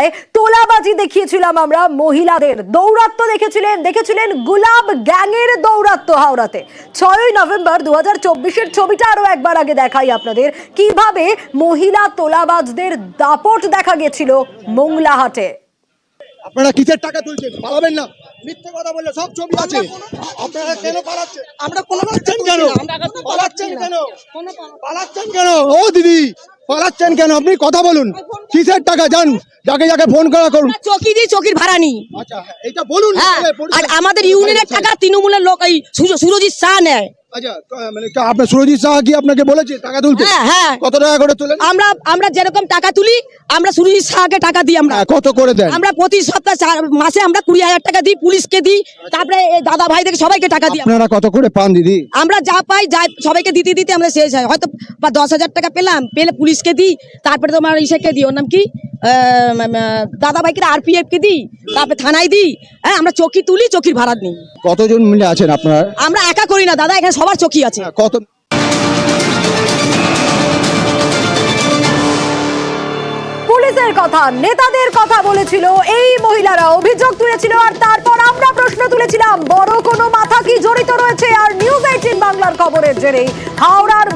জেলায় তোলাবাজি দেখিয়েছিলাম আমরা। মহিলাদের দৌরাত্ম দেখেছিলেন দেখেছিলেন গুলাব গ্যাংয়ের দৌরাত্ম হাওড়াতে। ছয়ই নভেম্বর দু হাজার ছবিটা আরও একবার আগে দেখাই আপনাদের। কীভাবে মহিলা তোলাবাজদের দাপট দেখা গেছিল মোংলাহাটে। আপনারা কিসের টাকা তুলছেন? পালাবেন না। মিথ্যে কথা বললে সব ছবি আছে। আপনারা কেন পালাচ্ছেন? আমরা কোনো পালাচ্ছেন কেন? পালাচ্ছেন কেন? পালাচ্ছেন কেন? ও দিদি পালাচ্ছেন কেন? আপনি কথা বলুন। কিসের টাকা? যান যাকে যাকে ফোন করা করুন। চকি দিয়ে চকির ভাড়া নিই। আচ্ছা এটা বলুন। হ্যাঁ আর আমাদের ইউনিয়নের টাকা তৃণমূলের লোক এই সুরজিৎ শাহ নেয়। আচ্ছা মানে আপনার সুরজিৎ শাহ কি আপনাকে বলেছে টাকা তুলতে? হ্যাঁ হ্যাঁ। কত টাকা করে তোলেন? আমরা আমরা যেরকম টাকা তুলি আমরা সুরজিৎ শাহকে টাকা দিই আমরা। কত করে দেন? আমরা প্রতি সপ্তাহে মাসে আমরা কুড়ি হাজার টাকা দিই পুলিশকে দিই তারপরে দাদা ভাইদেরকে সবাইকে টাকা দিই আপনারা কত করে পান দিদি? আমরা যা পাই যাই সবাইকে দিতে দিতে আমরা শেষ হয়। হয়তো বা দশ হাজার টাকা পেলাম পেলে পুলিশকে দিই তারপরে তোমার ইসেকে দিই। ওর নাম কি? দাদা ভাইকে আরপিএফ কে দিই তারপরে থানায় দিই হ্যাঁ আমরা চকি তুলি চকির ভাড়া নিই। কতজন মিলে আছেন আপনারা? আমরা একা করি না দাদা এখানে সবার চকি আছে। কত পুলিশের কথা নেতাদের কথা বলেছিল এই মহিলারা অভিযোগ তুলেছিল আর তারপর আমরা প্রশ্ন তুলেছিলাম বড় কোনো মাথা কি জড়িত রয়েছে? আর নিউজ এইটিন বাংলার খবরের জেরে হাওড়ার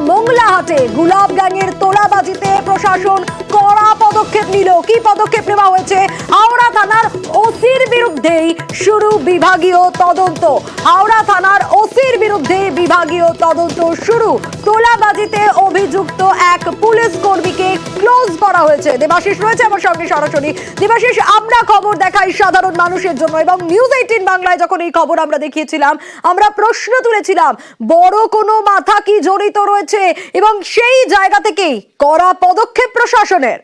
মোংলাহাটে গুলাব গ্যাংয়ের তোলাবাজিতে প্রশাসন কড়া পদক্ষেপ নিল। কি পদক্ষেপ নেওয়া হয়েছে? হাওড়া থানার ওসির বিরুদ্ধেই শুরু বিভাগীয় তদন্ত। হাওড়া থানার ওসির বিরুদ্ধে বিভাগীয় তদন্ত শুরু। তোলাবাজিতে অভিযুক্ত এক পুলিশ কর্মীকে ক্লোজ করা হয়েছে। দেবাশিস রয়েছে আমার সঙ্গে সরাসরি। দেবাশিস, আমরা খবর দেখাই সাধারণ মানুষের জন্য এবং নিউজ এইটিন বাংলায় যখন এই খবর আমরা দেখিয়েছিলাম, আমরা প্রশ্ন তুলেছিলাম, বড় কোনো মাথা কি জড়িত রয়েছে এবং সেই জায়গা থেকেই করা পদক্ষেপ প্রশাসনের?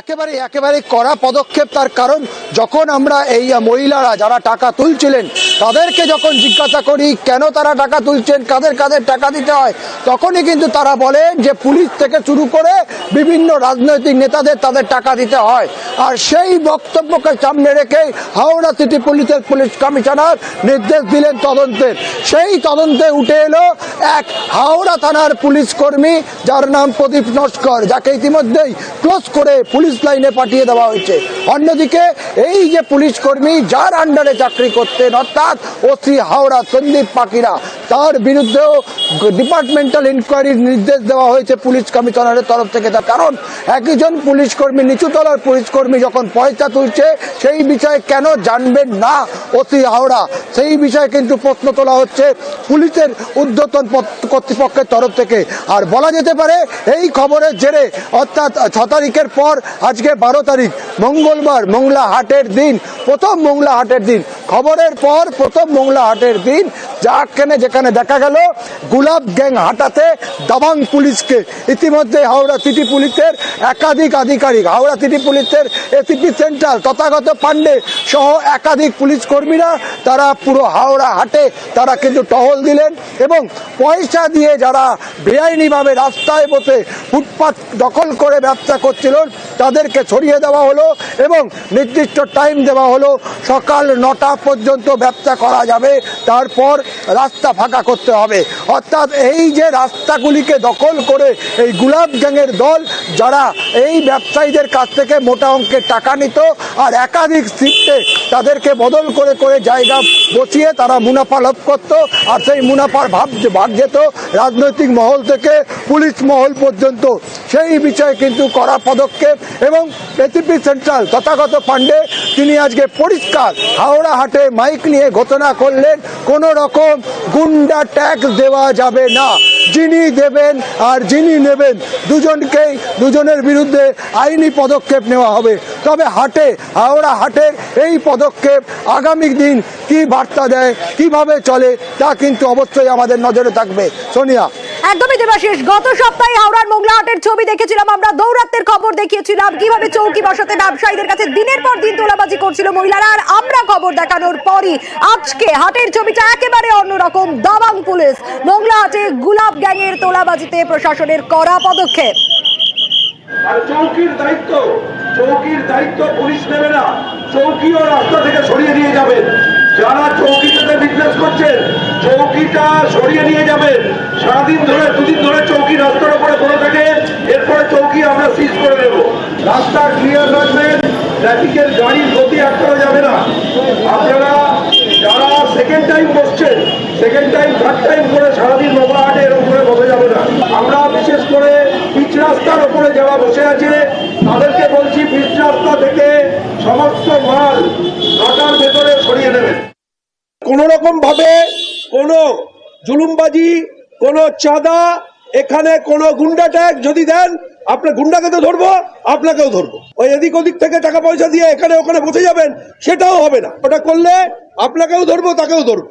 একেবারে একেবারে কড়া পদক্ষেপ তার কারণ, যখন আমরা এই মহিলারা যারা টাকা তুলছিলেন, তাদেরকে যখন জিজ্ঞাসা করি, কেন তারা টাকা তুলছেন, কাদের কাদের টাকা দিতে হয়, তখনই কিন্তু তারা বলেন যে পুলিশ থেকে শুরু করে বিভিন্ন রাজনৈতিক নেতাদের তাদের টাকা দিতে হয়। আর সেই বক্তব্যকে সামনে রেখে হাওড়া সিটি পুলিশের পুলিশ কমিশনার নির্দেশ দিলেন তদন্তের। সেই তদন্তে উঠে এলো এক হাওড়া থানার পুলিশ কর্মী, যার নাম প্রদীপ নস্কর, যাকে ইতিমধ্যেই ক্লোজ করে পুলিশ লাইনে পাঠিয়ে দেওয়া হয়েছে। অন্যদিকে এই যে পুলিশ কর্মী, যার আন্ডারে চাকরি করতেন, অর্থাৎ ওসি হাওড়া সন্দীপ পাকিরা তার বিরুদ্ধেও ডিপার্টমেন্টাল ইনকোয়ারির নির্দেশ দেওয়া হয়েছে পুলিশ কমিশনারের তরফ থেকে। তার কারণ একজন পুলিশ কর্মী নিচুতলার পুলিশ কর্মী যখন পয়সা তুলছে, সেই বিষয়ে কেন জানবেন না? অতি হাওড়া। সেই বিষয়ে কিন্তু প্রশ্ন তোলা হচ্ছে পুলিশের ঊর্ধ্বতন কর্তৃপক্ষের তরফ থেকে। আর বলা যেতে পারে, এই খবরের জেরে, অর্থাৎ ছ তারিখের পর, আজকে বারো তারিখ, মঙ্গলবার মোংলা হাটের দিন, প্রথম মোংলা হাটের দিন খবরের পর প্রথম মোংলা হাটের দিন যাখানে যেখানে দেখা গেল, গুলাব গ্যাং হাটাতে দাবাং পুলিশকে। ইতিমধ্যে হাওড়া সিটি পুলিশের একাধিক আধিকারিক, হাওড়া সিটি পুলিশের এসিপি সেন্ট্রাল, তথাগত পান্ডে সহ একাধিক পুলিশ কর্মীরা, তারা পুরো হাওড়া হাটে তারা কিন্তু টহল দিলেন এবং পয়সা দিয়ে যারা বেআইনিভাবে রাস্তায় বসে ফুটপাত দখল করে ব্যবসা করছিল, তাদেরকে ছড়িয়ে দেওয়া হলো এবং নির্দিষ্ট টাইম দেওয়া হলো সকাল নটা পর্যন্ত ব্যবসা করা যাবে, তারপর রাস্তা ফাঁকা করতে হবে। অর্থাৎ এই যে রাস্তাগুলিকে দখল করে এই গুলাব গ্যাংয়ের দল, যারা এই ব্যবসায়ীদের কাছ থেকে মোটা অঙ্কের টাকা নিত আর একাধিক শিফটে তাদেরকে বদল করে করে জায়গা বসিয়ে তারা মুনাফা লাভ করতো, আর সেই মুনাফার ভাব ভাগ যেত রাজনৈতিক মহল থেকে পুলিশ মহল পর্যন্ত। সেই বিষয়ে কিন্তু কড়া পদক্ষেপ এবং এসিপি সেন্ট্রাল তথাগত পান্ডে তিনি আজকে পরিষ্কার হাওড়া হাটে মাইক নিয়ে ঘোষণা করলেন, কোনো রকম গুন্ডা ট্যাক্স দেওয়া যাবে না। যিনি দেবেন আর যিনি নেবেন, দুজনকেই, দুজনের বিরুদ্ধে আইনি পদক্ষেপ নেওয়া হবে। তবে হাটে, হাওড়া হাটের এই পদক্ষেপ আগামী দিন কি বার্তা দেয়, কীভাবে চলে, তা কিন্তু অবশ্যই আমাদের নজরে থাকবে। সোনিয়া। একদমই দেবাশিস গত সপ্তাহে হাওড়ার মোংলাহাটের ছবি দেখেছিলাম আমরা। দৌরাত্মের খবর দেখিয়েছিলাম। কীভাবে চৌকি বসাতে ব্যবসায়ীদের কাছে দিনের পর দিন তোলাবাজি করছিল মহিলারা। আর আমরা খবর দেখানোর পরই আজকে হাটের ছবিটা একেবারে অন্যরকম। দাবাং পুলিশ মোংলাহাটে গুলাব গ্যাংয়ের তোলাবাজিতে প্রশাসনের কড়া পদক্ষেপ। আর চৌকির দায়িত্ব চৌকির দায়িত্ব পুলিশ নেবে না। চৌকিও রাস্তা থেকে সরিয়ে নিয়ে যাবেন যারা চৌকিটাতে বিজনেস করছেন, চৌকিটা সরিয়ে নিয়ে যাবেন। সারাদিন ধরে, দুদিন ধরে চৌকি রাস্তার উপরে পড়ে থাকে, এরপরে চৌকি আমরা সিজ করে নেব। রাস্তা ক্লিয়ার রাখবেন ট্রাফিকের গাড়ির গতি আটকানো যাবে না। আপনারা যারা সেকেন্ড টাইম বসছেন সেকেন্ড টাইম থার্ড টাইম করে সারাদিন নোংরা হাটে এরকম করে বসে যাবে না। আমরা বিশেষ করে পিচ রাস্তার ওপরে যারা বসে আছে, তাদেরকে বলছি পিচ রাস্তা থেকে সমস্ত মাল কাটার ভেতরে সরিয়ে নেবেন কোন রকম ভাবে কোনো জুলুমবাজি, কোনো চাঁদা, এখানে কোনো গুন্ডা ট্যাগ যদি দেন আপনার গুন্ডাকে তো ধরবো, আপনাকেও ধরবো। ওই এদিক ওদিক থেকে টাকা পয়সা দিয়ে এখানে ওখানে বসে যাবেন, সেটাও হবে না। ওটা করলে আপনাকেও ধরবো, তাকেও ধরবো।